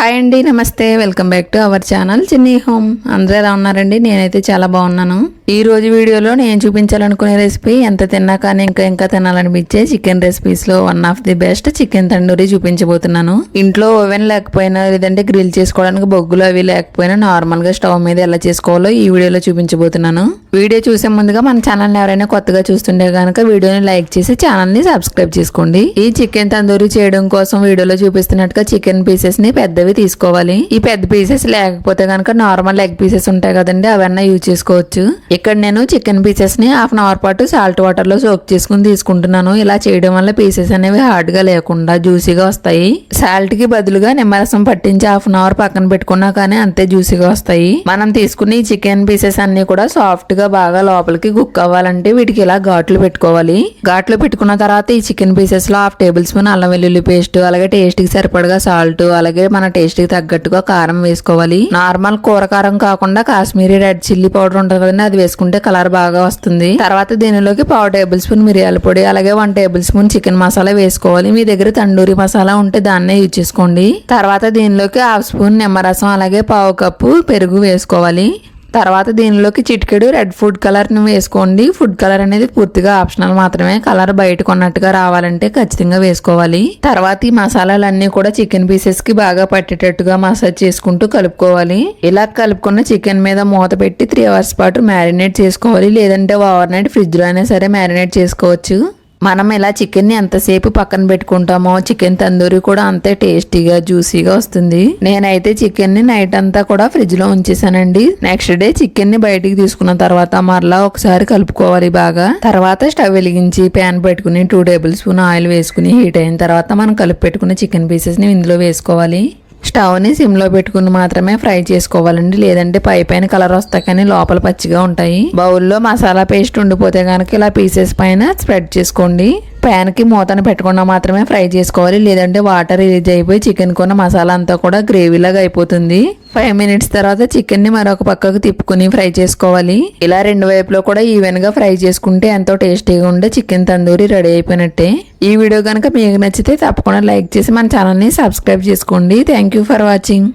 Hi అండి నమస్తే. Welcome back to our channel. Chinni home. అందరూ ఎలా ఉన్నారండి? నేనైతే చాలా బాగున్నాను. ఈ రోజు వీడియోలో నేను చూపించాలనుకునే రెసిపీ ఎంత తిన్నా కానీ ఇంకా ఇంకా తినాలనిపించే chicken రెసిపీస్లో one of the best chicken tandoori చూపించబోతున్నాను. ఇంట్లో ఓవెన్ లేకపోయినా లేదంటే గ్రిల్ చేసుకోవడానికి బొగ్గులు అవి లేకపోయినా నార్మల్గా స్టవ్ మీద ఎలా చేసుకోవాలో ఈ వీడియోలో చూపించబోతున్నాను. వీడియో చూసే ముందుగా మన ఛానల్ని ఎవరైనా కొత్తగా చూస్తుంటే కనుక వీడియోని లైక్ చేసి ఛానల్ని సబ్స్క్రైబ్ చేసుకోండి. ఈ చికెన్ తందూరి చేయడం కోసం వీడియోలో చూపిస్తున్నట్టుగా చికెన్ పీసెస్ని పెద్దవి తీసుకోవాలి. ఈ పెద్ద పీసెస్ లేకపోతే కనుక నార్మల్ లెగ్ పీసెస్ ఉంటాయి కదండి అవన్నీ యూజ్ చేసుకోవచ్చు. ఇక్కడ నేను చికెన్ పీసెస్ని హాఫ్ అన్ అవర్ పాటు సాల్ట్ వాటర్లో సోక్ చేసుకుని తీసుకుంటున్నాను. ఇలా చేయడం వల్ల పీసెస్ అనేవి హార్డ్గా లేకుండా జ్యూసీగా వస్తాయి. సాల్ట్కి బదులుగా నిమ్మరసం పట్టించి హాఫ్ అన్ అవర్ పక్కన పెట్టుకున్నా కానీ అంతే జ్యూసీగా వస్తాయి. మనం తీసుకుని చికెన్ పీసెస్ అన్ని కూడా సాఫ్ట్గా బాగా లోపలికి కుక్ అవ్వాలంటే వీటికి ఇలా ఘాట్లు పెట్టుకోవాలి. ఘాట్లు పెట్టుకున్న తర్వాత ఈ చికెన్ పీసెస్లో హాఫ్ టేబుల్ స్పూన్ అల్లం వెల్లుల్లి పేస్ట్ అలాగే టేస్ట్కి సరిపడగా సాల్ట్ అలాగే మన టేస్ట్కి తగ్గట్టుగా కారం వేసుకోవాలి. నార్మల్ కూర కారం కాకుండా కాశ్మీరీ రెడ్ చిల్లీ పౌడర్ ఉంటుంది కదండి అది వేసుకుంటే కలర్ బాగా వస్తుంది. తర్వాత దీనిలోకి పావు టేబుల్ స్పూన్ మిరియాల పొడి అలాగే one table spoon chicken masala వేసుకోవాలి. మీ దగ్గర తండూరి మసాలా ఉంటే దాన్నే యూజ్ చేసుకోండి. తర్వాత దీనిలోకి హాఫ్ స్పూన్ నిమ్మరసం అలాగే పావు కప్పు పెరుగు వేసుకోవాలి. తర్వాత దీనిలోకి చిటికెడు రెడ్ ఫుడ్ కలర్ని వేసుకోండి. ఫుడ్ కలర్ అనేది పూర్తిగా ఆప్షనల్ మాత్రమే. కలర్ బయట కొన్నట్టుగా రావాలంటే ఖచ్చితంగా వేసుకోవాలి. తర్వాత ఈ మసాలాలన్నీ కూడా చికెన్ పీసెస్కి బాగా పట్టేటట్టుగా మసాజ్ చేసుకుంటూ కలుపుకోవాలి. ఇలా కలుపుకున్న చికెన్ మీద మూత పెట్టి త్రీ అవర్స్ పాటు మ్యారినేట్ చేసుకోవాలి. లేదంటే ఓవర్ నైట్ ఫ్రిడ్జ్లో అయినా సరే మ్యారినేట్ చేసుకోవచ్చు. మనం ఇలా చికెన్ని ఎంతసేపు పక్కన పెట్టుకుంటామో చికెన్ తందూరి కూడా అంతే టేస్టీగా జ్యూసీగా వస్తుంది. నేనైతే చికెన్ని నైట్ అంతా కూడా ఫ్రిడ్జ్లో ఉంచేసానండి. నెక్స్ట్ డే చికెన్ని బయటికి తీసుకున్న తర్వాత మరలా ఒకసారి కలుపుకోవాలి బాగా. తర్వాత స్టవ్ వెలిగించి ప్యాన్ పెట్టుకుని టూ టేబుల్ స్పూన్ ఆయిల్ వేసుకుని హీట్ అయిన తర్వాత మనం కలిపి పెట్టుకున్న చికెన్ పీసెస్ని ఇందులో వేసుకోవాలి. స్టవ్ సిమ్లో పెట్టుకుని మాత్రమే ఫ్రై చేసుకోవాలండి. లేదంటే పై పైన కలర్ వస్తాయి కానీ లోపల పచ్చిగా ఉంటాయి. బౌల్లో మసాలా పేస్ట్ ఉండిపోతే కనుక ఇలా పీసెస్ పైన స్ప్రెడ్ చేసుకోండి. ప్యాన్ మూతను పెట్టకుండా మాత్రమే ఫ్రై చేసుకోవాలి. లేదంటే వాటర్ రిలీజ్ అయిపోయి చికెన్ కొన్న మసాలా అంతా కూడా గ్రేవీలాగా అయిపోతుంది. ఫైవ్ మినిట్స్ తర్వాత చికెన్ని మరొక పక్కకు తిప్పుకుని ఫ్రై చేసుకోవాలి. ఇలా రెండు వైపులో కూడా ఈవెన్గా ఫ్రై చేసుకుంటే ఎంతో టేస్టీగా ఉండే చికెన్ తందూరి రెడీ అయిపోయినట్టే. ఈ వీడియో కనుక మీకు నచ్చితే తప్పకుండా లైక్ చేసి మన ఛానల్ని సబ్స్క్రైబ్ చేసుకోండి. Thank you for watching.